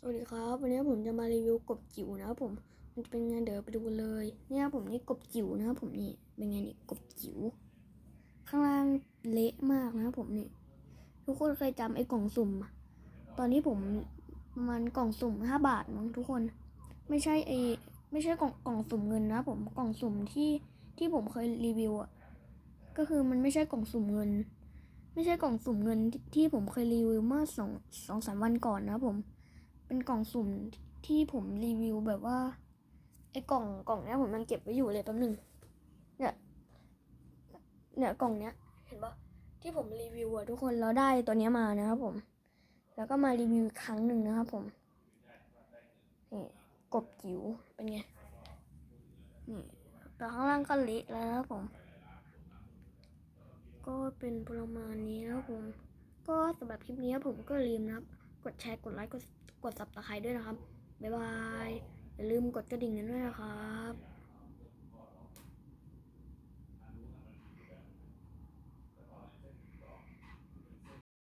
สวัสดีครับวันนี้ผมจะมารีวิวกบจิ๋วนะครับผมมันจะเป็นไงเดี๋ยวไปดูเลยเนี่ยครับผมนี่กบจิ๋วนะครับผมนี่เป็นไงนี่กบจิ๋วข้างล่างเละมากนะครับผมนี่ทุกคนเคยจำไอ้กล่องสุ่ม ตอนนี้ผมมันกล่องสุ่มห้าบาทมั้งทุกคน ไม่ใช่ไอไม่ใช่กล่องกล่องสุ่มเงินนะผมกล่องสุ่มที่ที่ผมเคยรีวิวอะก็คือมันไม่ใช่กล่องสุ่มเงิน ไม่ใช่กล่องสุ่มเงินที่ที่ผมเคยรีวิวเมื่อสองสองสามวันก่อนนะผม เป็นกล่องสุ่มที่ผมรีวิวแบบว่าไอ้กล่องกล่องเนี้ยผมยังเก็บไว้อยู่เลยแป๊บหนึงเนี่ยเนี่ยกล่องเนี้ย เห็นปะที่ผมรีวิวอะทุกคนเราได้ตัวเนี้ยมานะครับผม แล้วก็มารีวิวอีกครั้งหนึ่งนะครับผมนี่กบจิ๋วเป็นไงนี่แต่ข้างล่างก็เละแล้วนะครับผม ก็เป็นประมาณนี้นะครับผม ก็สำหรับคลิปนี้ผมก็ลืมนะครับ กดแชร์กดไลค์กดกดซับสไครต์ด้วยนะครับบ๊ายบายอย่าลืมกดกระดิ่งกันด้วยนะครับ